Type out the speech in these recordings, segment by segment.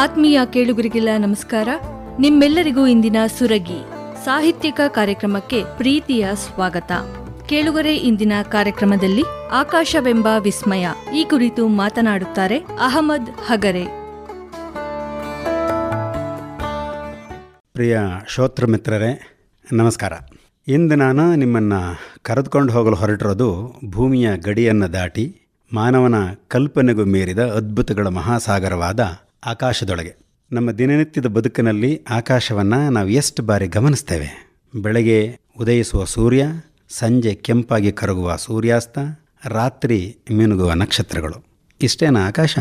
ಆತ್ಮೀಯ ಕೇಳುಗರಿಗೆಲ್ಲ ನಮಸ್ಕಾರ. ನಿಮ್ಮೆಲ್ಲರಿಗೂ ಇಂದಿನ ಸುರಗಿ ಸಾಹಿತ್ಯಿಕ ಕಾರ್ಯಕ್ರಮಕ್ಕೆ ಪ್ರೀತಿಯ ಸ್ವಾಗತ. ಕೇಳುಗರೆ, ಇಂದಿನ ಕಾರ್ಯಕ್ರಮದಲ್ಲಿ ಆಕಾಶವೆಂಬ ವಿಸ್ಮಯ ಈ ಕುರಿತು ಮಾತನಾಡುತ್ತಾರೆ ಅಹಮದ್ ಹಗರೆ. ಪ್ರಿಯ ಶ್ರೋತೃ ಮಿತ್ರರೇ, ನಮಸ್ಕಾರ. ಇಂದು ನಾನು ನಿಮ್ಮನ್ನು ಕರೆದುಕೊಂಡು ಹೋಗಲು ಹೊರಟಿರೋದು ಭೂಮಿಯ ಗಡಿಯನ್ನು ದಾಟಿ ಮಾನವನ ಕಲ್ಪನೆಗೂ ಮೀರಿದ ಅದ್ಭುತಗಳ ಮಹಾಸಾಗರವಾದ ಆಕಾಶದೊಳಗೆ. ನಮ್ಮ ದಿನನಿತ್ಯದ ಬದುಕಿನಲ್ಲಿ ಆಕಾಶವನ್ನು ನಾವು ಎಷ್ಟು ಬಾರಿ ಗಮನಿಸ್ತೇವೆ? ಬೆಳಗ್ಗೆ ಉದಯಿಸುವ ಸೂರ್ಯ, ಸಂಜೆ ಕೆಂಪಾಗಿ ಕರಗುವ ಸೂರ್ಯಾಸ್ತ, ರಾತ್ರಿ ಮಿನುಗುವ ನಕ್ಷತ್ರಗಳು. ಇಷ್ಟೇನಾ ಆಕಾಶ?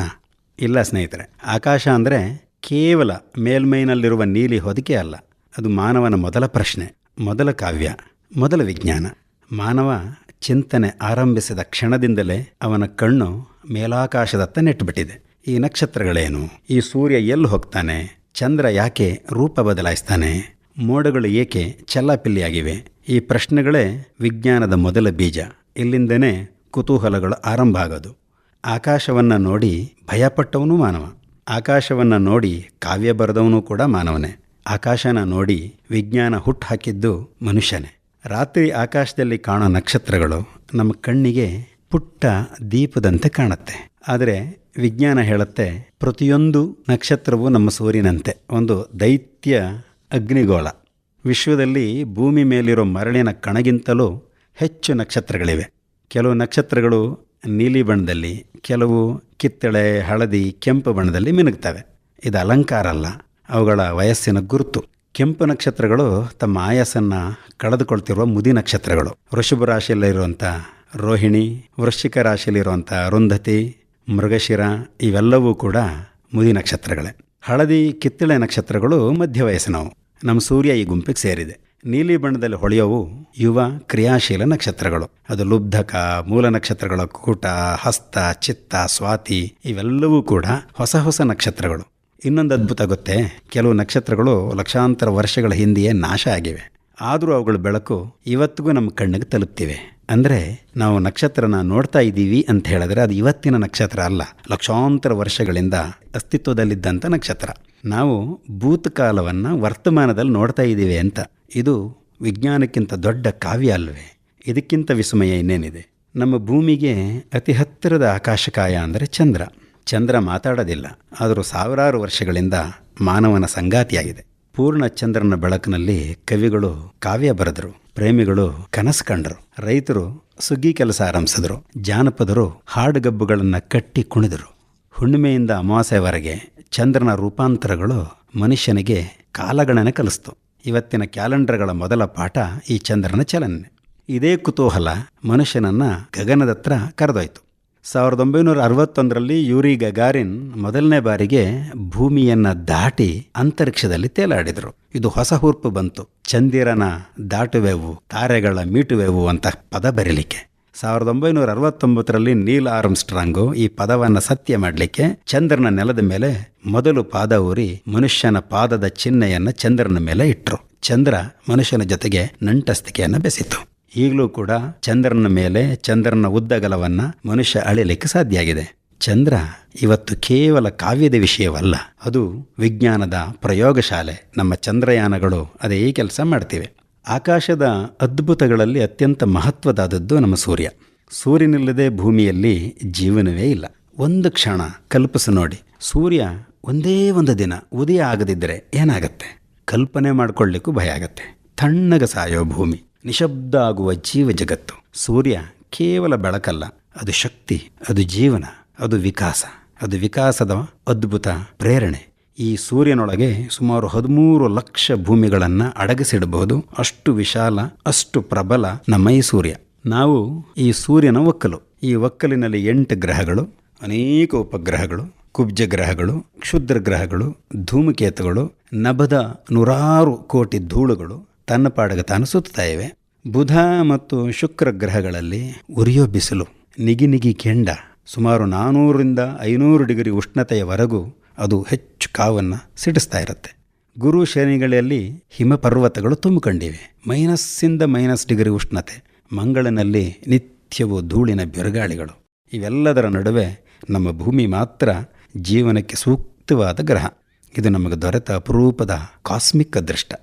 ಇಲ್ಲ ಸ್ನೇಹಿತರೆ. ಆಕಾಶ ಅಂದರೆ ಕೇವಲ ಮೇಲ್ಮೈನಲ್ಲಿರುವ ನೀಲಿ ಹೊದಿಕೆ ಅಲ್ಲ. ಅದು ಮಾನವನ ಮೊದಲ ಪ್ರಶ್ನೆ, ಮೊದಲ ಕಾವ್ಯ, ಮೊದಲ ವಿಜ್ಞಾನ. ಮಾನವ ಚಿಂತನೆ ಆರಂಭಿಸಿದ ಕ್ಷಣದಿಂದಲೇ ಅವನ ಕಣ್ಣು ಮೇಲಾಕಾಶದತ್ತ ನೆಟ್ಟುಬಿಟ್ಟಿದೆ. ಈ ನಕ್ಷತ್ರಗಳೇನು? ಈ ಸೂರ್ಯ ಎಲ್ಲಿ ಹೋಗ್ತಾನೆ? ಚಂದ್ರ ಯಾಕೆ ರೂಪ ಬದಲಾಯಿಸ್ತಾನೆ? ಮೋಡಗಳು ಏಕೆ ಚೆಲ್ಲಾಪಿಲ್ಲಿಯಾಗಿವೆ? ಈ ಪ್ರಶ್ನೆಗಳೇ ವಿಜ್ಞಾನದ ಮೊದಲ ಬೀಜ. ಇಲ್ಲಿಂದನೇ ಕುತೂಹಲಗಳು ಆರಂಭ ಆಗೋದು. ಆಕಾಶವನ್ನು ನೋಡಿ ಭಯಪಟ್ಟವನು ಮಾನವ. ಆಕಾಶವನ್ನು ನೋಡಿ ಕಾವ್ಯ ಬರೆದವನು ಕೂಡ ಮಾನವನೇ. ಆಕಾಶನ ನೋಡಿ ವಿಜ್ಞಾನ ಹುಟ್ಟು ಹಾಕಿದ್ದು ಮನುಷ್ಯನೇ. ರಾತ್ರಿ ಆಕಾಶದಲ್ಲಿ ಕಾಣೋ ನಕ್ಷತ್ರಗಳು ನಮ್ಮ ಕಣ್ಣಿಗೆ ಪುಟ್ಟ ದೀಪದಂತೆ ಕಾಣುತ್ತೆ. ಆದರೆ ವಿಜ್ಞಾನ ಹೇಳುತ್ತೆ, ಪ್ರತಿಯೊಂದು ನಕ್ಷತ್ರವೂ ನಮ್ಮ ಸೂರ್ಯನಂತೆ ಒಂದು ದೈತ್ಯ ಅಗ್ನಿಗೋಳ. ವಿಶ್ವದಲ್ಲಿ ಭೂಮಿ ಮೇಲಿರೋ ಮರಳಿನ ಕಣಗಿಂತಲೂ ಹೆಚ್ಚು ನಕ್ಷತ್ರಗಳಿವೆ. ಕೆಲವು ನಕ್ಷತ್ರಗಳು ನೀಲಿ ಬಣ್ಣದಲ್ಲಿ, ಕೆಲವು ಕಿತ್ತಳೆ, ಹಳದಿ, ಕೆಂಪು ಬಣ್ಣದಲ್ಲಿ ಮಿನುಗ್ತವೆ. ಇದು ಅಲಂಕಾರ ಅಲ್ಲ, ಅವುಗಳ ವಯಸ್ಸಿನ ಗುರುತು. ಕೆಂಪು ನಕ್ಷತ್ರಗಳು ತಮ್ಮ ಆಯಾಸನ್ನು ಕಳೆದುಕೊಳ್ತಿರುವ ಮುದಿ ನಕ್ಷತ್ರಗಳು. ವೃಷಭ ರಾಶಿಯಲ್ಲಿರುವಂಥ ರೋಹಿಣಿ, ವೃಶ್ಚಿಕ ರಾಶಿಯಲ್ಲಿರುವಂಥ ಅರುಂಧತಿ ಮೃಗಶಿರ ಇವೆಲ್ಲವೂ ಕೂಡ ಮುದಿ ನಕ್ಷತ್ರಗಳೇ. ಹಳದಿ ಕಿತ್ತಳೆ ನಕ್ಷತ್ರಗಳು ಮಧ್ಯ ವಯಸ್ಸಿನವು. ನಮ್ಮ ಸೂರ್ಯ ಈ ಗುಂಪಿಗೆ ಸೇರಿದೆ. ನೀಲಿ ಬಣ್ಣದಲ್ಲಿ ಹೊಳೆಯವು ಯುವ ಕ್ರಿಯಾಶೀಲ ನಕ್ಷತ್ರಗಳು. ಅದು ಲುಬ್ಧಕ, ಮೂಲ ನಕ್ಷತ್ರಗಳ ಕೂಟ, ಹಸ್ತ, ಚಿತ್ತ, ಸ್ವಾತಿ ಇವೆಲ್ಲವೂ ಕೂಡ ಹೊಸ ಹೊಸ ನಕ್ಷತ್ರಗಳು. ಇನ್ನೊಂದು ಅದ್ಭುತ ಗೊತ್ತೇ, ಕೆಲವು ನಕ್ಷತ್ರಗಳು ಲಕ್ಷಾಂತರ ವರ್ಷಗಳ ಹಿಂದೆಯೇ ನಾಶ ಆಗಿವೆ. ಆದರೂ ಅವುಗಳ ಬೆಳಕು ಇವತ್ತಿಗೂ ನಮ್ಮ ಕಣ್ಣಿಗೆ ತಲುಪ್ತಿವೆ. ಅಂದರೆ ನಾವು ನಕ್ಷತ್ರನ ನೋಡ್ತಾ ಇದ್ದೀವಿ ಅಂತ ಹೇಳಿದ್ರೆ ಅದು ಇವತ್ತಿನ ನಕ್ಷತ್ರ ಅಲ್ಲ. ಲಕ್ಷಾಂತರ ವರ್ಷಗಳಿಂದ ಅಸ್ತಿತ್ವದಲ್ಲಿದ್ದಂಥ ನಕ್ಷತ್ರ. ನಾವು ಭೂತಕಾಲವನ್ನು ವರ್ತಮಾನದಲ್ಲಿ ನೋಡ್ತಾ ಇದ್ದೀವಿ ಅಂತ. ಇದು ವಿಜ್ಞಾನಕ್ಕಿಂತ ದೊಡ್ಡ ಕಾವ್ಯ ಅಲ್ವೇ. ಇದಕ್ಕಿಂತ ವಿಸ್ಮಯ ಇನ್ನೇನಿದೆ? ನಮ್ಮ ಭೂಮಿಗೆ ಅತಿ ಹತ್ತಿರದ ಆಕಾಶಕಾಯ ಅಂದರೆ ಚಂದ್ರ. ಚಂದ್ರ ಮಾತಾಡೋದಿಲ್ಲ. ಆದರೂ ಸಾವಿರಾರು ವರ್ಷಗಳಿಂದ ಮಾನವನ ಸಂಗಾತಿಯಾಗಿದೆ. ಪೂರ್ಣ ಚಂದ್ರನ ಬೆಳಕಿನಲ್ಲಿ ಕವಿಗಳು ಕಾವ್ಯ ಬರೆದರು, ಪ್ರೇಮಿಗಳು ಕನಸು ಕಂಡರು, ರೈತರು ಸುಗ್ಗಿ ಕೆಲಸ ಆರಂಭಿಸಿದರು, ಜಾನಪದರು ಹಾಡುಗಬ್ಬುಗಳನ್ನು ಕಟ್ಟಿ ಕುಣಿದರು. ಹುಣ್ಣಿಮೆಯಿಂದ ಅಮಾವಾಸ್ಯವರೆಗೆ ಚಂದ್ರನ ರೂಪಾಂತರಗಳು ಮನುಷ್ಯನಿಗೆ ಕಾಲಗಣನೆ ಕಲಿಸ್ತು. ಇವತ್ತಿನ ಕ್ಯಾಲೆಂಡರ್ಗಳ ಮೊದಲ ಪಾಠ ಈ ಚಂದ್ರನ ಚಲನೆ. ಇದೇ ಕುತೂಹಲ ಮನುಷ್ಯನನ್ನು ಗಗನದತ್ರ ಕರೆದೊಯ್ತು. ಸಾವಿರದ ಒಂಬೈನೂರ ಅರವತ್ತೊಂದರಲ್ಲಿ ಯೂರಿ ಗಗಾರಿನ್ ಮೊದಲನೇ ಬಾರಿಗೆ ಭೂಮಿಯನ್ನು ದಾಟಿ ಅಂತರಿಕ್ಷದಲ್ಲಿ ತೇಲಾಡಿದರು. ಇದು ಹೊಸ ಹುರ್ಪು ಬಂತು. ಚಂದಿರನ ದಾಟುವೆವು, ತಾರೆಗಳ ಮೀಟುವೆವು ಅಂತ ಪದ ಬರೀಲಿಕ್ಕೆ. ಸಾವಿರದ ಒಂಬೈನೂರ ಅರವತ್ತೊಂಬತ್ತರಲ್ಲಿ ನೀಲ್ ಆರ್ಮ್ಸ್ಟ್ರಾಂಗು ಈ ಪದವನ್ನು ಸತ್ಯ ಮಾಡಲಿಕ್ಕೆ ಚಂದ್ರನ ನೆಲದ ಮೇಲೆ ಮೊದಲು ಪಾದ ಊರಿ ಮನುಷ್ಯನ ಪಾದದ ಚಿಹ್ನೆಯನ್ನು ಚಂದ್ರನ ಮೇಲೆ ಇಟ್ಟರು ಚಂದ್ರ ಮನುಷ್ಯನ ಜೊತೆಗೆ ನಂಟಸ್ತಿಕೆಯನ್ನು ಬೆಸಿತು. ಈಗಲೂ ಕೂಡ ಚಂದ್ರನ ಮೇಲೆ ಚಂದ್ರನ ಉದ್ದಗಲವನ್ನು ಮನುಷ್ಯ ಅಳಿಲಿಕ್ಕೆ ಸಾಧ್ಯ ಆಗಿದೆ ಚಂದ್ರ ಇವತ್ತು ಕೇವಲ ಕಾವ್ಯದ ವಿಷಯವಲ್ಲ, ಅದು ವಿಜ್ಞಾನದ ಪ್ರಯೋಗಶಾಲೆ. ನಮ್ಮ ಚಂದ್ರಯಾನಗಳು ಅದೇ ಕೆಲಸ ಮಾಡ್ತಿವೆ. ಆಕಾಶದ ಅದ್ಭುತಗಳಲ್ಲಿ ಅತ್ಯಂತ ಮಹತ್ವದಾದದ್ದು ನಮ್ಮ ಸೂರ್ಯ. ಸೂರ್ಯನಿಲ್ಲದೆ ಭೂಮಿಯಲ್ಲಿ ಜೀವನವೇ ಇಲ್ಲ. ಒಂದು ಕ್ಷಣ ಕಲ್ಪಿಸು ನೋಡಿ, ಸೂರ್ಯ ಒಂದೇ ಒಂದು ದಿನ ಉದಯ ಆಗದಿದ್ದರೆ ಏನಾಗತ್ತೆ? ಕಲ್ಪನೆ ಮಾಡಿಕೊಳ್ಳಿಕ್ಕೂ ಭಯ ಆಗತ್ತೆ. ತಣ್ಣಗ ಸಾಯೋ ಭೂಮಿ. ನಿಶಬ್ದ ಆಗುವ ಜೀವ ಜಗತ್ತು. ಸೂರ್ಯ ಕೇವಲ ಬೆಳಕಲ್ಲ, ಅದು ಶಕ್ತಿ, ಅದು ಜೀವನ, ಅದು ವಿಕಾಸ. ಅದು ವಿಕಾಸದ ಅದ್ಭುತ ಪ್ರೇರಣೆ. ಈ ಸೂರ್ಯನೊಳಗೆ ಸುಮಾರು ಹದಿಮೂರು ಲಕ್ಷ ಭೂಮಿಗಳನ್ನು ಅಡಗಿಸಿಡಬಹುದು. ಅಷ್ಟು ವಿಶಾಲ, ಅಷ್ಟು ಪ್ರಬಲ ನಮ್ಮ ಈ ಸೂರ್ಯ. ನಾವು ಈ ಸೂರ್ಯನ ಒಕ್ಕಲು. ಈ ಒಕ್ಕಲಿನಲ್ಲಿ ಎಂಟು ಗ್ರಹಗಳು, ಅನೇಕ ಉಪಗ್ರಹಗಳು, ಕುಬ್ಜ ಗ್ರಹಗಳು, ಕ್ಷುದ್ರ ಗ್ರಹಗಳು, ಧೂಮಕೇತುಗಳು, ನಭದ ನೂರಾರು ಕೋಟಿ ಧೂಳುಗಳು ತನ್ನ ಪಾಡಗ ತಾನು ಸುತ್ತಾ ಇವೆ. ಬುಧ ಮತ್ತು ಶುಕ್ರ ಗ್ರಹಗಳಲ್ಲಿ ಉರಿಯೋ ಬಿಸಿಲು, ನಿಗಿ ನಿಗಿ ಕೆಂಡ, ಸುಮಾರು ನಾನೂರರಿಂದ ಐನೂರು ಡಿಗ್ರಿ ಉಷ್ಣತೆಯವರೆಗೂ ಅದು ಹೆಚ್ಚು ಕಾವನ್ನು ಸಿಡಿಸ್ತಾ ಇರುತ್ತೆ. ಗುರು ಶನಿಗಳಲ್ಲಿ ಹಿಮಪರ್ವತಗಳು ತುಂಬಿಕೊಂಡಿವೆ. ಮೈನಸ್ಸಿಂದ ಮೈನಸ್ ಡಿಗ್ರಿ ಉಷ್ಣತೆ, ಮಂಗಳನಲ್ಲಿ ನಿತ್ಯವೂ ಧೂಳಿನ ಬಿರುಗಾಳಿಗಳು. ಇವೆಲ್ಲದರ ನಡುವೆ ನಮ್ಮ ಭೂಮಿ ಮಾತ್ರ ಜೀವನಕ್ಕೆ ಸೂಕ್ತವಾದ ಗ್ರಹ. ಇದು ನಮಗೆ ದೊರೆತ ಅಪರೂಪದ ಕಾಸ್ಮಿಕ್ ಅದೃಷ್ಟ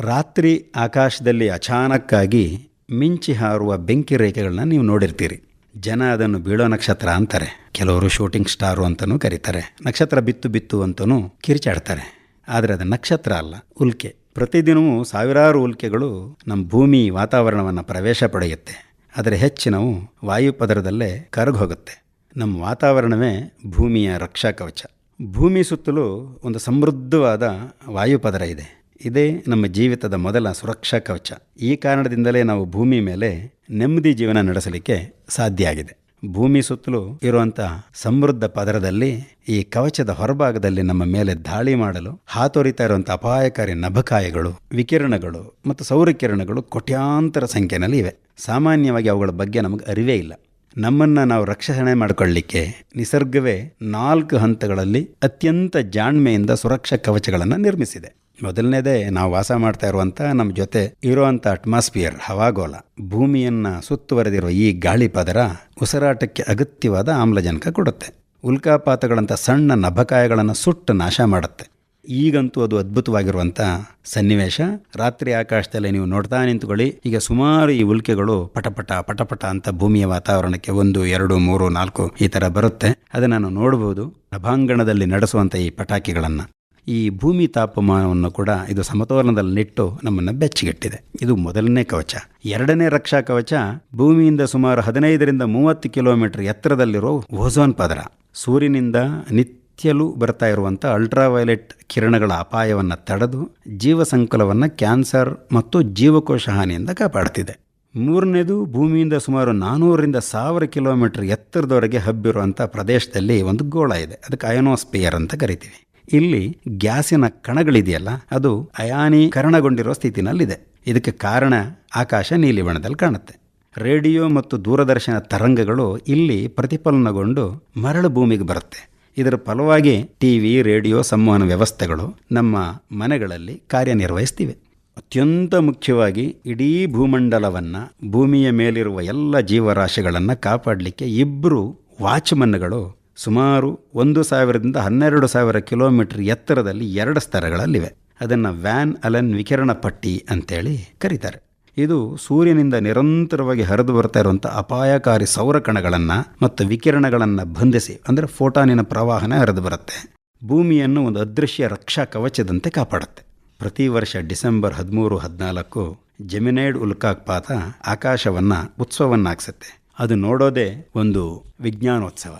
ರಾತ್ರಿ ಆಕಾಶದಲ್ಲಿ ಅಚಾನಕ್ಕಾಗಿ ಮಿಂಚಿ ಹಾರುವ ಬೆಂಕಿ ರೇಖೆಗಳನ್ನ ನೀವು ನೋಡಿರ್ತೀರಿ. ಜನ ಅದನ್ನು ಬೀಳೋ ನಕ್ಷತ್ರ ಅಂತಾರೆ. ಕೆಲವರು ಶೂಟಿಂಗ್ ಸ್ಟಾರು ಅಂತಲೂ ಕರೀತಾರೆ. ನಕ್ಷತ್ರ ಬಿತ್ತು ಬಿತ್ತು ಅಂತಲೂ ಕಿರಿಚಾಡ್ತಾರೆ. ಆದರೆ ಅದು ನಕ್ಷತ್ರ ಅಲ್ಲ, ಉಲ್ಕೆ. ಪ್ರತಿದಿನವೂ ಸಾವಿರಾರು ಉಲ್ಕೆಗಳು ನಮ್ಮ ಭೂಮಿ ವಾತಾವರಣವನ್ನು ಪ್ರವೇಶ ಪಡೆಯುತ್ತೆ. ಆದರೆ ಹೆಚ್ಚಿನವು ವಾಯುಪದರದಲ್ಲೇ ಕರಗೋಗುತ್ತೆ ನಮ್ಮ ವಾತಾವರಣವೇ ಭೂಮಿಯ ರಕ್ಷಾ ಕವಚ. ಭೂಮಿ ಸುತ್ತಲೂ ಒಂದು ಸಮೃದ್ಧವಾದ ವಾಯುಪದರ ಇದೆ. ಇದೇ ನಮ್ಮ ಜೀವಿತದ ಮೊದಲ ಸುರಕ್ಷಾ ಕವಚ. ಈ ಕಾರಣದಿಂದಲೇ ನಾವು ಭೂಮಿ ಮೇಲೆ ನೆಮ್ಮದಿ ಜೀವನ ನಡೆಸಲಿಕ್ಕೆ ಸಾಧ್ಯ ಆಗಿದೆ. ಭೂಮಿ ಸುತ್ತಲೂ ಇರುವಂಥ ಸಮೃದ್ಧ ಪದರದಲ್ಲಿ ಈ ಕವಚದ ಹೊರಭಾಗದಲ್ಲಿ ನಮ್ಮ ಮೇಲೆ ದಾಳಿ ಮಾಡಲು, ಹಾತೊರಿತಾ ಇರುವಂಥ ಅಪಾಯಕಾರಿ ನಭಕಾಯಗಳು, ವಿಕಿರಣಗಳು ಮತ್ತು ಸೌರಕಿರಣಗಳು ಕೋಟ್ಯಾಂತರ ಸಂಖ್ಯೆಯಲ್ಲಿ ಇವೆ. ಸಾಮಾನ್ಯವಾಗಿ ಅವುಗಳ ಬಗ್ಗೆ ನಮಗೆ ಅರಿವೇ ಇಲ್ಲ. ನಮ್ಮನ್ನು ನಾವು ರಕ್ಷಣೆ ಮಾಡಿಕೊಳ್ಳಿಕ್ಕೆ ನಿಸರ್ಗವೇ ನಾಲ್ಕು ಹಂತಗಳಲ್ಲಿ ಅತ್ಯಂತ ಜಾಣ್ಮೆಯಿಂದ ಸುರಕ್ಷಾ ಕವಚಗಳನ್ನು ನಿರ್ಮಿಸಿದೆ. ಮೊದಲನೇದೇ ನಾವು ವಾಸ ಮಾಡ್ತಾ ಇರುವಂಥ ನಮ್ಮ ಜೊತೆ ಇರುವಂಥ ಅಟ್ಮಾಸ್ಫಿಯರ್ ಹವಾಗೋಲ ಭೂಮಿಯನ್ನು ಸುತ್ತುವರೆದಿರುವ ಈ ಗಾಳಿ ಪದರ ಉಸಿರಾಟಕ್ಕೆ ಅಗತ್ಯವಾದ ಆಮ್ಲಜನಕ ಕೊಡುತ್ತೆ. ಉಲ್ಕಾಪಾತಗಳಂಥ ಸಣ್ಣ ನಭಕಾಯಗಳನ್ನು ಸುಟ್ಟು ನಾಶ ಮಾಡುತ್ತೆ. ಈಗಂತೂ ಅದು ಅದ್ಭುತವಾಗಿರುವಂಥ ಸನ್ನಿವೇಶ. ರಾತ್ರಿ ಆಕಾಶದಲ್ಲಿ ನೀವು ನೋಡ್ತಾ ನಿಂತುಕೊಳ್ಳಿ. ಈಗ ಸುಮಾರು ಈ ಉಲ್ಕೆಗಳು ಪಟಪಟ ಪಟಪಟ ಅಂತ ಭೂಮಿಯ ವಾತಾವರಣಕ್ಕೆ ಒಂದು, ಎರಡು, ಮೂರು, ನಾಲ್ಕು ಈ ಥರ ಬರುತ್ತೆ. ಅದನ್ನು ನೋಡಬಹುದು ನೋಡ್ಬೋದು. ನಡೆಸುವಂಥ ಈ ಪಟಾಕಿಗಳನ್ನು. ಈ ಭೂಮಿ ತಾಪಮಾನವನ್ನು ಕೂಡ ಇದು ಸಮತೋಲನದಲ್ಲಿ ನಿಟ್ಟು ನಮ್ಮನ್ನು ಬೆಚ್ಚಿಗೆಟ್ಟಿದೆ. ಇದು ಮೊದಲನೇ ಕವಚ. ಎರಡನೇ ರಕ್ಷಾ ಕವಚ ಭೂಮಿಯಿಂದ ಸುಮಾರು ಹದಿನೈದರಿಂದ ಮೂವತ್ತು ಕಿಲೋಮೀಟರ್ ಎತ್ತರದಲ್ಲಿರೋ ಓಝೋನ್ ಪದರ. ಸೂರ್ಯನಿಂದ ನಿತ್ಯಲೂ ಬರ್ತಾ ಇರುವಂಥ ಅಲ್ಟ್ರಾವೈಲೆಟ್ ಕಿರಣಗಳ ಅಪಾಯವನ್ನು ತಡೆದು ಜೀವ ಸಂಕುಲವನ್ನು ಕ್ಯಾನ್ಸರ್ ಮತ್ತು ಜೀವಕೋಶ ಹಾನಿಯಿಂದ ಕಾಪಾಡ್ತಿದೆ. ಮೂರನೇದು ಭೂಮಿಯಿಂದ ಸುಮಾರು ನಾನ್ನೂರರಿಂದ ಸಾವಿರ ಕಿಲೋಮೀಟರ್ ಎತ್ತರದವರೆಗೆ ಹಬ್ಬಿರುವಂಥ ಪ್ರದೇಶದಲ್ಲಿ ಒಂದು ಗೋಳ ಇದೆ. ಅದಕ್ಕೆ ಅಯನೋಸ್ಪಿಯರ್ ಅಂತ ಕರಿತೀವಿ. ಇಲ್ಲಿ ಗ್ಯಾಸಿನ ಕಣಗಳಿದೆಯಲ್ಲ, ಅದು ಅಯಾನೀಕರಣಗೊಂಡಿರೋ ಸ್ಥಿತಿನಲ್ಲಿದೆ. ಇದಕ್ಕೆ ಕಾರಣ ಆಕಾಶ ನೀಲಿ ಬಣ್ಣದಲ್ಲಿ ಕಾಣುತ್ತೆ. ರೇಡಿಯೋ ಮತ್ತು ದೂರದರ್ಶನ ತರಂಗಗಳು ಇಲ್ಲಿ ಪ್ರತಿಫಲನಗೊಂಡು ಮರಳು ಭೂಮಿಗೆ ಬರುತ್ತೆ. ಇದರ ಫಲವಾಗಿ ಟಿವಿ ರೇಡಿಯೋ, ಸಂವಹನ ವ್ಯವಸ್ಥೆಗಳು ನಮ್ಮ ಮನೆಗಳಲ್ಲಿ ಕಾರ್ಯನಿರ್ವಹಿಸ್ತಿವೆ. ಅತ್ಯಂತ ಮುಖ್ಯವಾಗಿ ಇಡೀ ಭೂಮಂಡಲವನ್ನು, ಭೂಮಿಯ ಮೇಲಿರುವ ಎಲ್ಲ ಜೀವರಾಶಿಗಳನ್ನು ಕಾಪಾಡಲಿಕ್ಕೆ ಇಬ್ಬರು ವಾಚ್ಮನ್ಗಳು ಸುಮಾರು ಒಂದು ಸಾವಿರದಿಂದ ಹನ್ನೆರಡು ಸಾವಿರ ಕಿಲೋಮೀಟರ್ ಎತ್ತರದಲ್ಲಿ ಎರಡು ಸ್ತರಗಳಲ್ಲಿವೆ. ಅದನ್ನು ವ್ಯಾನ್ ಅಲನ್ ವಿಕಿರಣ ಪಟ್ಟಿ ಅಂತೇಳಿ ಕರೀತಾರೆ. ಇದು ಸೂರ್ಯನಿಂದ ನಿರಂತರವಾಗಿ ಹರಿದು ಬರ್ತಾ ಇರುವಂಥ ಅಪಾಯಕಾರಿ ಸೌರಕಣಗಳನ್ನು ಮತ್ತು ವಿಕಿರಣಗಳನ್ನು ಬಂಧಿಸಿ, ಅಂದರೆ ಫೋಟಾನಿನ ಪ್ರವಾಹನ ಹರಿದು ಬರುತ್ತೆ. ಭೂಮಿಯನ್ನು ಒಂದು ಅದೃಶ್ಯ ರಕ್ಷಾ ಕವಚದಂತೆ ಕಾಪಾಡುತ್ತೆ. ಪ್ರತಿ ವರ್ಷ ಡಿಸೆಂಬರ್ ಹದಿಮೂರು, ಹದಿನಾಲ್ಕು ಜೆಮಿನೈಡ್ ಉಲ್ಕಾಪಾತ ಆಕಾಶವನ್ನು, ಉತ್ಸವವನ್ನಾಗಿಸುತ್ತೆ. ಅದು ನೋಡೋದೇ ಒಂದು ವಿಜ್ಞಾನೋತ್ಸವ.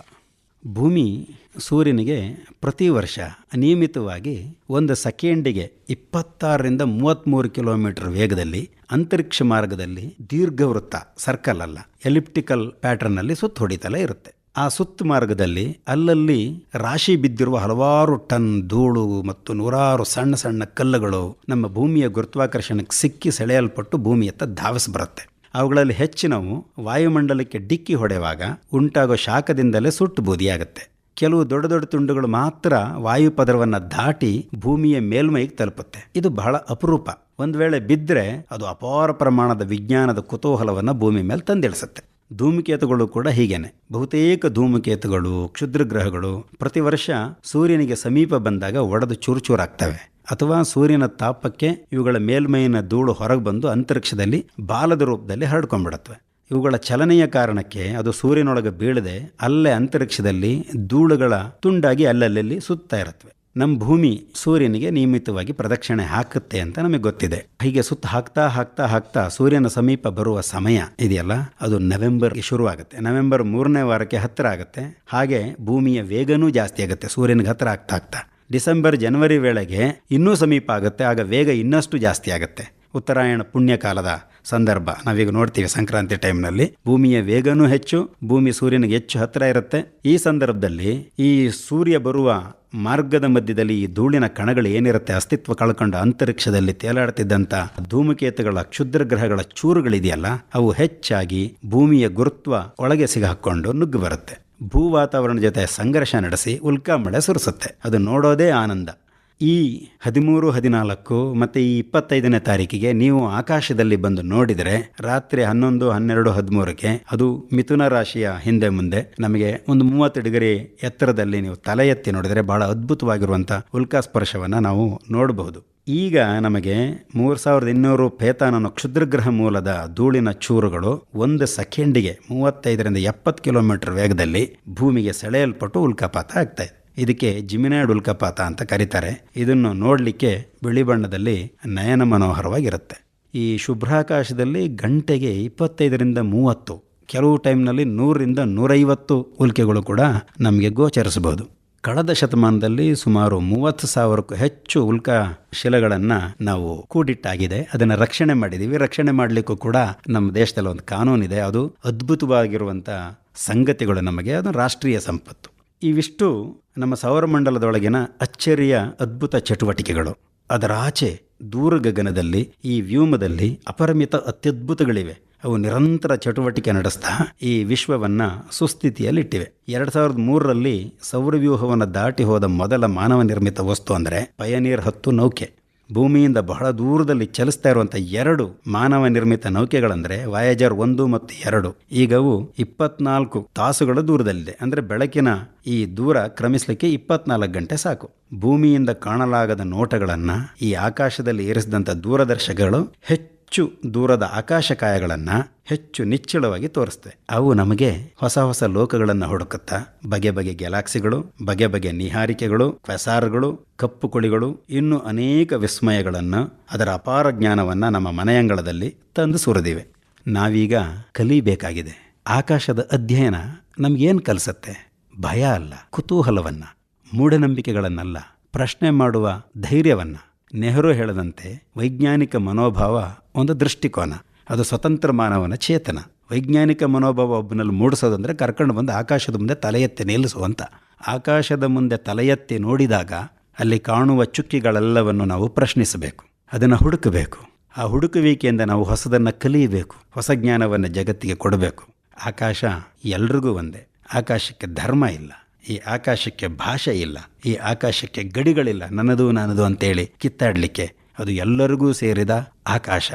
ಭೂಮಿ ಸೂರ್ಯನಿಗೆ ಪ್ರತಿ ವರ್ಷ ನಿಯಮಿತವಾಗಿ ಒಂದು ಸೆಕೆಂಡಿಗೆ ಇಪ್ಪತ್ತಾರರಿಂದ ಮೂವತ್ತ್ಮೂರು ಕಿಲೋಮೀಟರ್ ವೇಗದಲ್ಲಿ ಅಂತರಿಕ್ಷ ಮಾರ್ಗದಲ್ಲಿ ದೀರ್ಘವೃತ್ತ ಸರ್ಕಲ್ ಅಲ್ಲ ಎಲಿಪ್ಟಿಕಲ್ ಪ್ಯಾಟರ್ನಲ್ಲಿ ಸುತ್ತ ಹೊಡಿತಲೇ ಇರುತ್ತೆ. ಆ ಸುತ್ತ ಮಾರ್ಗದಲ್ಲಿ ಅಲ್ಲಲ್ಲಿ ರಾಶಿ ಬಿದ್ದಿರುವ ಹಲವಾರು ಟನ್ ಧೂಳು ಮತ್ತು ನೂರಾರು ಸಣ್ಣ ಸಣ್ಣ ಕಲ್ಲುಗಳು ನಮ್ಮ ಭೂಮಿಯ ಗುರುತ್ವಾಕರ್ಷಣಕ್ಕೆ ಸಿಕ್ಕಿ ಸೆಳೆಯಲ್ಪಟ್ಟು ಭೂಮಿಯತ್ತ ಧಾವಿಸಿ ಬರುತ್ತೆ. ಅವುಗಳಲ್ಲಿ ಹೆಚ್ಚಿನವು ವಾಯುಮಂಡಲಕ್ಕೆ ಡಿಕ್ಕಿ ಹೊಡೆಯುವಾಗ ಉಂಟಾಗೋ ಶಾಖದಿಂದಲೇ ಸುಟ್ಟು ಬೂದಿಯಾಗುತ್ತೆ. ಕೆಲವು ದೊಡ್ಡ ದೊಡ್ಡ ತುಂಡುಗಳು ಮಾತ್ರ ವಾಯುಪದರವನ್ನು ದಾಟಿ ಭೂಮಿಯ ಮೇಲ್ಮೈಗೆ ತಲುಪುತ್ತೆ. ಇದು ಬಹಳ ಅಪರೂಪ. ಒಂದು ವೇಳೆ ಬಿದ್ದರೆ ಅದು ಅಪಾರ ಪ್ರಮಾಣದ ವಿಜ್ಞಾನದ ಕುತೂಹಲವನ್ನು ಭೂಮಿ ಮೇಲೆ ತಂದಿಳಿಸುತ್ತೆ. ಧೂಮಕೇತುಗಳು ಕೂಡ ಹೀಗೇನೆ. ಬಹುತೇಕ ಧೂಮಕೇತುಗಳು ಕ್ಷುದ್ರ ಗ್ರಹಗಳು ಪ್ರತಿ ವರ್ಷ ಸೂರ್ಯನಿಗೆ ಸಮೀಪ ಬಂದಾಗ ಒಡೆದು ಚೂರುಚೂರಾಗ್ತವೆ ಅಥವಾ ಸೂರ್ಯನ ತಾಪಕ್ಕೆ ಇವುಗಳ ಮೇಲ್ಮೈನ ಧೂಳು ಹೊರಗೆ ಬಂದು ಅಂತರಿಕ್ಷದಲ್ಲಿ ಬಾಲದ ರೂಪದಲ್ಲಿ ಹರಡ್ಕೊಂಡ್ಬಿಡತ್ವೆ. ಇವುಗಳ ಚಲನೆಯ ಕಾರಣಕ್ಕೆ ಅದು ಸೂರ್ಯನೊಳಗೆ ಬೀಳದೆ ಅಲ್ಲೇ ಅಂತರಿಕ್ಷದಲ್ಲಿ ಧೂಳುಗಳ ತುಂಡಾಗಿ ಅಲ್ಲಲ್ಲಿ ಸುತ್ತಾ ಇರತ್ವೆ. ನಮ್ಮ ಭೂಮಿ ಸೂರ್ಯನಿಗೆ ನಿಯಮಿತವಾಗಿ ಪ್ರದಕ್ಷಿಣೆ ಹಾಕುತ್ತೆ ಅಂತ ನಮಗೆ ಗೊತ್ತಿದೆ. ಹೀಗೆ ಸುತ್ತ ಹಾಕ್ತಾ ಹಾಕ್ತಾ ಹಾಕ್ತಾ ಸೂರ್ಯನ ಸಮೀಪ ಬರುವ ಸಮಯ ಇದೆಯಲ್ಲ? ಅದು ನವೆಂಬರ್ಗೆ ಶುರುವಾಗುತ್ತೆ ನವೆಂಬರ್ ಮೂರನೇ ವಾರಕ್ಕೆ ಹತ್ತಿರ ಆಗುತ್ತೆ. ಹಾಗೆ ಭೂಮಿಯ ವೇಗನೂ ಜಾಸ್ತಿ ಆಗುತ್ತೆ ಸೂರ್ಯನಿಗೆ ಹತ್ತಿರ ಆಗ್ತಾ ಆಗ್ತಾ. ಡಿಸೆಂಬರ್ ಜನವರಿ ವೇಳೆಗೆ ಇನ್ನೂ ಸಮೀಪ ಆಗುತ್ತೆ, ಆಗ ವೇಗ ಇನ್ನಷ್ಟು ಜಾಸ್ತಿ ಆಗುತ್ತೆ. ಉತ್ತರಾಯಣ ಪುಣ್ಯಕಾಲದ ಸಂದರ್ಭ. ನಾವೀಗ ನೋಡ್ತೀವಿ ಸಂಕ್ರಾಂತಿ ಟೈಮ್ನಲ್ಲಿ. ಭೂಮಿಯ ವೇಗನೂ ಹೆಚ್ಚು, ಭೂಮಿ ಸೂರ್ಯನಿಗೆ ಹೆಚ್ಚು ಹತ್ತಿರ ಇರುತ್ತೆ. ಈ ಸಂದರ್ಭದಲ್ಲಿ ಈ ಸೂರ್ಯ ಬರುವ ಮಾರ್ಗದ ಮಧ್ಯದಲ್ಲಿ ಈ ಧೂಳಿನ ಕಣಗಳು ಏನಿರುತ್ತೆ, ಅಸ್ತಿತ್ವ ಕಳ್ಕೊಂಡು ಅಂತರಿಕ್ಷದಲ್ಲಿ ತೇಲಾಡ್ತಿದ್ದಂಥ ಧೂಮಕೇತುಗಳ ಕ್ಷುದ್ರ ಗ್ರಹಗಳ ಚೂರುಗಳಿದೆಯಲ್ಲ, ಅವು ಹೆಚ್ಚಾಗಿ ಭೂಮಿಯ ಗುರುತ್ವ ಒಳಗೆ ಸಿಗಾಕೊಂಡು ನುಗ್ಗಿ ಬರುತ್ತೆ. ಭೂ ವಾತಾವರಣ ಜೊತೆ ಸಂಘರ್ಷ ನಡೆಸಿ ಉಲ್ಕಾ ಮಳೆ ಸುರಿಸುತ್ತೆ. ಅದು ನೋಡೋದೇ ಆನಂದ. ಈ ಹದಿಮೂರು, ಹದಿನಾಲ್ಕು ಮತ್ತು ಈ ಇಪ್ಪತ್ತೈದನೇ ತಾರೀಕಿಗೆ ನೀವು ಆಕಾಶದಲ್ಲಿ ಬಂದು ನೋಡಿದರೆ ರಾತ್ರಿ ಹನ್ನೊಂದು, ಹನ್ನೆರಡು, ಹದಿಮೂರಕ್ಕೆ ಅದು ಮಿಥುನ ರಾಶಿಯ ಹಿಂದೆ ಮುಂದೆ ನಮಗೆ ಒಂದು ಮೂವತ್ತು ಡಿಗ್ರಿ ಎತ್ತರದಲ್ಲಿ ನೀವು ತಲೆ ಎತ್ತಿ ನೋಡಿದರೆ ಬಹಳ ಅದ್ಭುತವಾಗಿರುವಂಥ ಉಲ್ಕಾ ಸ್ಪರ್ಶವನ್ನು ನಾವು ನೋಡಬಹುದು. ಈಗ ನಮಗೆ ಮೂರು ಸಾವಿರದ ಇನ್ನೂರು ಪೇತಾನನ ಕ್ಷುದ್ರಗ್ರಹ ಮೂಲದ ಧೂಳಿನ ಚೂರುಗಳು ಒಂದು ಸೆಕೆಂಡಿಗೆ ಮೂವತ್ತೈದರಿಂದ ಎಪ್ಪತ್ತು ಕಿಲೋಮೀಟರ್ ವೇಗದಲ್ಲಿ ಭೂಮಿಗೆ ಸೆಳೆಯಲ್ಪಟ್ಟು ಉಲ್ಕಾಪಾತ ಆಗ್ತಾ ಇದೆ. ಇದಕ್ಕೆ ಜಿಮಿನಾಯ್ಡ್ ಉಲ್ಕಾಪಾತ ಅಂತ ಕರೀತಾರೆ. ಇದನ್ನು ನೋಡಲಿಕ್ಕೆ ಬಿಳಿ ಬಣ್ಣದಲ್ಲಿ ನಯನ ಮನೋಹರವಾಗಿರುತ್ತೆ. ಈ ಶುಭ್ರಾಕಾಶದಲ್ಲಿ ಗಂಟೆಗೆ ಇಪ್ಪತ್ತೈದರಿಂದ ಮೂವತ್ತು, ಕೆಲವು ಟೈಮ್ನಲ್ಲಿ ನೂರರಿಂದ ನೂರೈವತ್ತು ಉಲ್ಕೆಗಳು ಕೂಡ ನಮಗೆ ಗೋಚರಿಸಬಹುದು. ಕಳೆದ ಶತಮಾನದಲ್ಲಿ ಸುಮಾರು ಮೂವತ್ತು ಸಾವಿರಕ್ಕೂ ಹೆಚ್ಚು ಉಲ್ಕಾ ಶಿಲೆಗಳನ್ನು ನಾವು ಕೂಡಿಟ್ಟಾಗಿದೆ. ಅದನ್ನು ರಕ್ಷಣೆ ಮಾಡಿದ್ದೀವಿ ರಕ್ಷಣೆ ಮಾಡಲಿಕ್ಕೂ ಕೂಡ ನಮ್ಮ ದೇಶದಲ್ಲಿ ಒಂದು ಕಾನೂನಿದೆ ಅದು ಅದ್ಭುತವಾಗಿರುವಂಥ ಸಂಗತಿಗಳು ನಮಗೆ. ಅದು ರಾಷ್ಟ್ರೀಯ ಸಂಪತ್ತು. ಇವಿಷ್ಟು ನಮ್ಮ ಸೌರಮಂಡಲದೊಳಗಿನ ಅಚ್ಚರಿಯ ಅದ್ಭುತ ಚಟುವಟಿಕೆಗಳು. ಅದರ ಆಚೆ ದೂರ ಗಗನದಲ್ಲಿ ಈ ವ್ಯೂಮದಲ್ಲಿ ಅಪರಿಮಿತ ಅತ್ಯದ್ಭುತಗಳಿವೆ. ಅವು ನಿರಂತರ ಚಟುವಟಿಕೆ ನಡೆಸ್ತಾ ಈ ವಿಶ್ವವನ್ನು ಸುಸ್ಥಿತಿಯಲ್ಲಿಟ್ಟಿವೆ. ಎರಡು ಸಾವಿರದ ಮೂರರಲ್ಲಿ ಸೌರವ್ಯೂಹವನ್ನು ದಾಟಿ ಹೋದ ಮೊದಲ ಮಾನವ ನಿರ್ಮಿತ ವಸ್ತು ಅಂದರೆ ಪಯನೀರ್ ಹತ್ತು ನೌಕೆ. ಭೂಮಿಯಿಂದ ಬಹಳ ದೂರದಲ್ಲಿ ಚಲಿಸ್ತಾ ಇರುವಂಥ ಎರಡು ಮಾನವ ನಿರ್ಮಿತ ನೌಕೆಗಳಂದರೆ ವಾಯೇಜರ್ ಒಂದು ಮತ್ತು ಎರಡು. ಈಗವು ಇಪ್ಪತ್ನಾಲ್ಕು ತಾಸುಗಳ ದೂರದಲ್ಲಿದೆ. ಅಂದರೆ ಬೆಳಕಿನ ಈ ದೂರ ಕ್ರಮಿಸಲಿಕ್ಕೆ ಇಪ್ಪತ್ನಾಲ್ಕು ಗಂಟೆ ಸಾಕು. ಭೂಮಿಯಿಂದ ಕಾಣಲಾಗದ ನೋಟಗಳನ್ನು ಈ ಆಕಾಶದಲ್ಲಿ ಏರಿಸಿದಂಥ ದೂರದರ್ಶಕಗಳು ಹೆಚ್ಚು ದೂರದ ಆಕಾಶಕಾಯಗಳನ್ನು ಹೆಚ್ಚು ನಿಚ್ಚಳವಾಗಿ ತೋರಿಸ್ತವೆ ಅವು ನಮಗೆ ಹೊಸ ಹೊಸ ಲೋಕಗಳನ್ನು ಹುಡುಕುತ್ತಾ, ಬಗೆ ಬಗೆ ಗ್ಯಾಲಾಕ್ಸಿಗಳು, ಬಗೆ ಬಗೆ ನಿಹಾರಿಕೆಗಳು, ಕ್ವೆಸಾರ್ಗಳು ಕಪ್ಪು ಕುಳಿಗಳು ಇನ್ನೂ ಅನೇಕ ವಿಸ್ಮಯಗಳನ್ನು ಅದರ ಅಪಾರ ಜ್ಞಾನವನ್ನು ನಮ್ಮ ಮನೆಯಂಗಳದಲ್ಲಿ ತಂದು ಸುರಿದಿವೆ. ನಾವೀಗ ಕಲಿಬೇಕಾಗಿದೆ. ಆಕಾಶದ ಅಧ್ಯಯನ ನಮಗೇನು ಕಲಿಸತ್ತೆ? ಭಯ ಅಲ್ಲ, ಕುತೂಹಲವನ್ನು, ಮೂಢನಂಬಿಕೆಗಳನ್ನಲ್ಲ, ಪ್ರಶ್ನೆ ಮಾಡುವ ಧೈರ್ಯವನ್ನು. ನೆಹರು ಹೇಳದಂತೆ ವೈಜ್ಞಾನಿಕ ಮನೋಭಾವ ಒಂದು ದೃಷ್ಟಿಕೋನ. ಅದು ಸ್ವತಂತ್ರ ಮಾನವನ ಚೇತನ. ವೈಜ್ಞಾನಿಕ ಮನೋಭಾವ ಒಬ್ಬನಲ್ಲಿ ಮೂಡಿಸೋದಂದರೆ ಕರ್ಕೊಂಡು ಬಂದು ಆಕಾಶದ ಮುಂದೆ ತಲೆ ಎತ್ತಿ ನಿಲ್ಲಿಸುವಂತ. ಆಕಾಶದ ಮುಂದೆ ತಲೆಯೆತ್ತಿ ನೋಡಿದಾಗ ಅಲ್ಲಿ ಕಾಣುವ ಚುಕ್ಕಿಗಳೆಲ್ಲವನ್ನು ನಾವು ಪ್ರಶ್ನಿಸಬೇಕು. ಅದನ್ನು ಹುಡುಕಬೇಕು. ಆ ಹುಡುಕುವಿಕೆಯಿಂದ ನಾವು ಹೊಸದನ್ನು ಕಲಿಯಬೇಕು. ಹೊಸ ಜ್ಞಾನವನ್ನು ಜಗತ್ತಿಗೆ ಕೊಡಬೇಕು. ಆಕಾಶ ಎಲ್ರಿಗೂ ಒಂದೇ. ಆಕಾಶಕ್ಕೆ ಧರ್ಮ ಇಲ್ಲ. ಈ ಆಕಾಶಕ್ಕೆ ಭಾಷೆ ಇಲ್ಲ, ಈ ಆಕಾಶಕ್ಕೆ ಗಡಿಗಳಿಲ್ಲ, ನನ್ನದು ನನ್ನದು ಅಂತೇಳಿ ಕಿತ್ತಾಡಲಿಕ್ಕೆ ಅದು ಎಲ್ಲರಿಗೂ ಸೇರಿದ ಆಕಾಶ.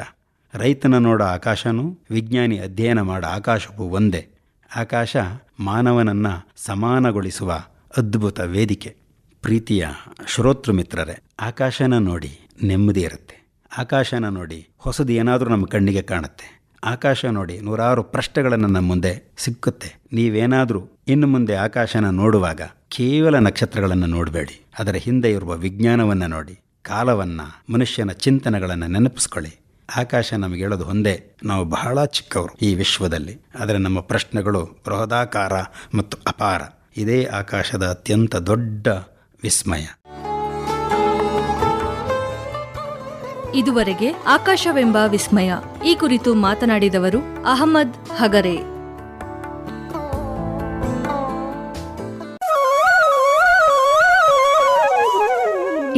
ರೈತನ ನೋಡೋ ಆಕಾಶನೂ, ವಿಜ್ಞಾನಿ ಅಧ್ಯಯನ ಮಾಡೋ ಆಕಾಶವೂ ಒಂದೇ. ಆಕಾಶ ಮಾನವನನ್ನು ಸಮಾನಗೊಳಿಸುವ ಅದ್ಭುತ ವೇದಿಕೆ. ಪ್ರೀತಿಯ ಶ್ರೋತೃ ಮಿತ್ರರೇ, ಆಕಾಶನ ನೋಡಿ ನೆಮ್ಮದಿ ಇರುತ್ತೆ. ಆಕಾಶನ ನೋಡಿ ಹೊಸದು ಏನಾದರೂ ನಮ್ಮ ಕಣ್ಣಿಗೆ ಕಾಣುತ್ತೆ. ಆಕಾಶ ನೋಡಿ ನೂರಾರು ಪ್ರಶ್ನೆಗಳನ್ನು ನಮ್ಮ ಮುಂದೆ ಸಿಕ್ಕುತ್ತೆ. ನೀವೇನಾದರೂ ಇನ್ನು ಮುಂದೆ ಆಕಾಶನ ನೋಡುವಾಗ ಕೇವಲ ನಕ್ಷತ್ರಗಳನ್ನು ನೋಡಬೇಡಿ. ಅದರ ಹಿಂದೆ ಇರುವ ವಿಜ್ಞಾನವನ್ನು ನೋಡಿ, ಕಾಲವನ್ನು, ಮನುಷ್ಯನ ಚಿಂತನೆಗಳನ್ನು ನೆನಪಿಸ್ಕೊಳ್ಳಿ. ಆಕಾಶ ನಮಗೆ ಹೇಳೋದು ಒಂದೇ, ನಾವು ಬಹಳ ಚಿಕ್ಕವರು ಈ ವಿಶ್ವದಲ್ಲಿ. ಆದರೆ ನಮ್ಮ ಪ್ರಶ್ನೆಗಳು ಬೃಹದಾಕಾರ ಮತ್ತು ಅಪಾರ. ಇದೇ ಆಕಾಶದ ಅತ್ಯಂತ ದೊಡ್ಡ ವಿಸ್ಮಯ. ಇದುವರೆಗೆ ಆಕಾಶವೆಂಬ ವಿಸ್ಮಯ. ಈ ಕುರಿತು ಮಾತನಾಡಿದವರು ಅಹಮದ್ ಹಗರೆ.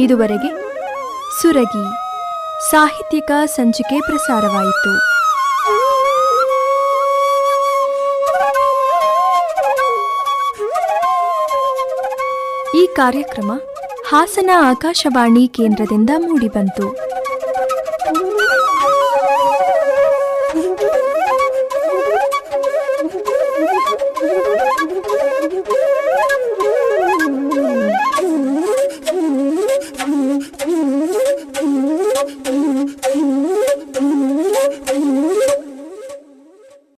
ಇದುವರೆಗೆ ಸುರಗಿ ಸಾಹಿತ್ಯಿಕ ಸಂಚಿಕೆ ಪ್ರಸಾರವಾಯಿತು. ಈ ಕಾರ್ಯಕ್ರಮ ಹಾಸನ ಆಕಾಶವಾಣಿ ಕೇಂದ್ರದಿಂದ ಮೂಡಿಬಂತು.